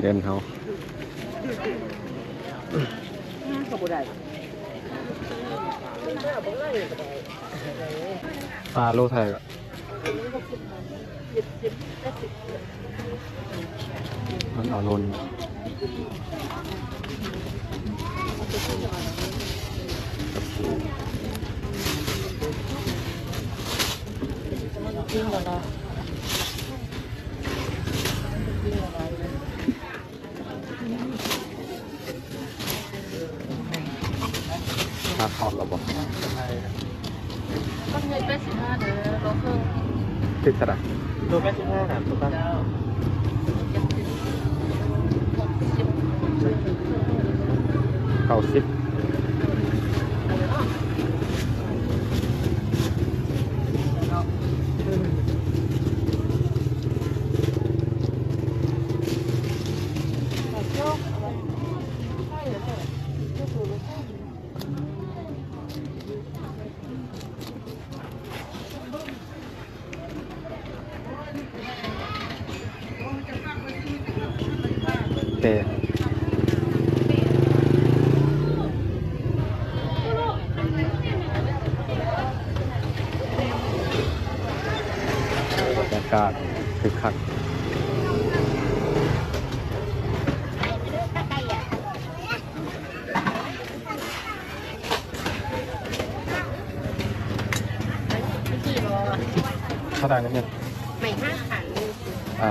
เดินเขาปลาโลไทยก็มันเอาลนจริงเหรอาทอดเราบอกต้องเงินเป็นสิบห้าเด้อรถเครื่องติดสระตัวแปดสิบห้าหามตัวตั้งเจ็ดสิบหกสิบเก้าสิบ เตะบรรยากาศคึกคักเท่าไหร่นะเนี่ยไม่ห้าขันอ่า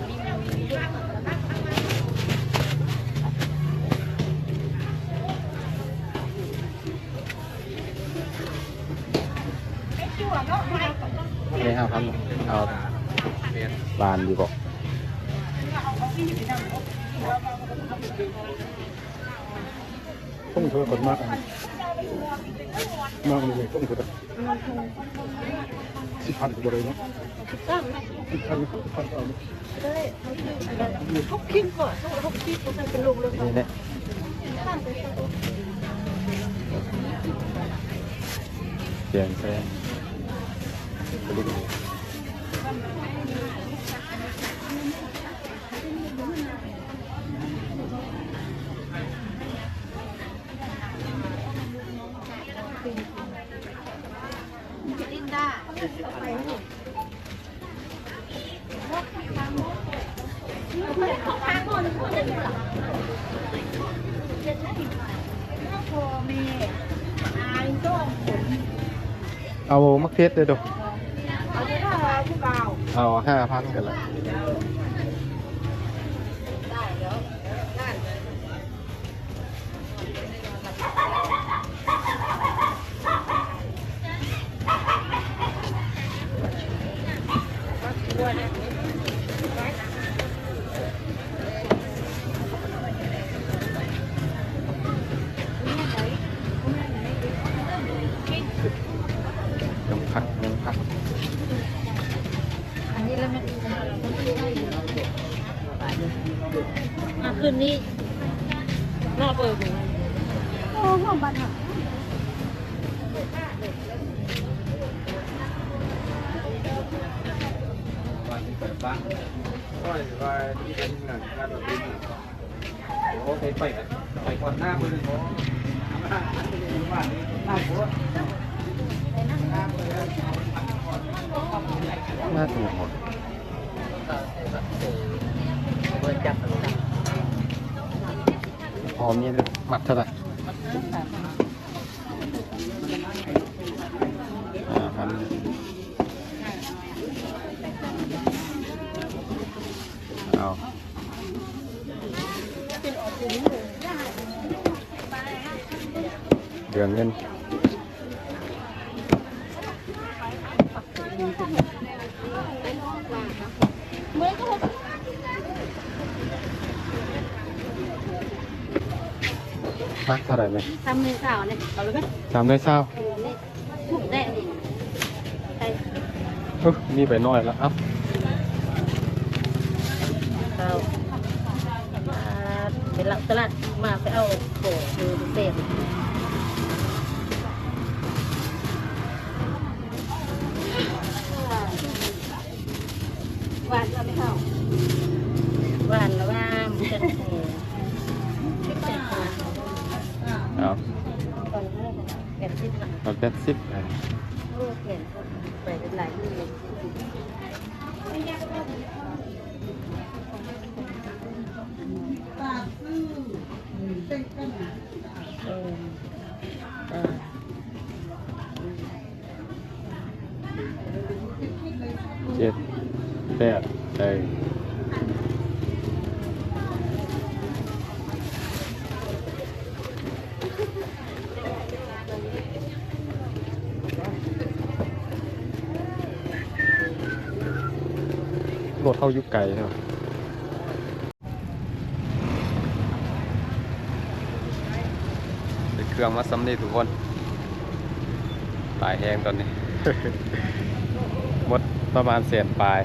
ไม่ห้าพันเอาบานดีกว่าต้องเธอคนมากมากเลยต้องเธอสิพันกว่าเลยเนาะสิพันสิพันเอาเขาคิดก่อนเขาคิดเขาเป็นลูกเลยนี่แหละเปลี่ยนแปลง ไปดูลินด้ เอาห้าพันกันละด้แล้วนั่นยั อะคืนนี้นอกเปิดหูโอ้ห้องบันหักวันที่เปิดบ้านก็เลยว่าที่เป็นหนังการแบบนี้โอ้ไปไปไปก่อนหน้ามือโอ้บ้านนี้หน้าโคตรน่าถูกหมด เปิดจับพร้อมนี่เลยมัดเท่าไหร่ห้าพันเอาเดือนเงิน เมื่อเขา มักเท่าไหร่ไหมทำในสาวเนี่ยเอาเลยไหมจำได้เศร้านี่ถูกได้ดิใช่เอ้ามีไปน้อยแล้วเอ้าเอามาเป็นหลักตลาดมาไปเอาโบคือเต็มาตอนนี้แปดสิบละเอาแปดสิบไปลูกเห็นไปเป็นหลายลูกเออเออเจ็ดแปดเอ รถเข้ายุคไกลใช่ไหมเป็นเครื่องมาสำเร็จทุกคน หลายแหงตอนนี้ หมดประมาณเศษปลาย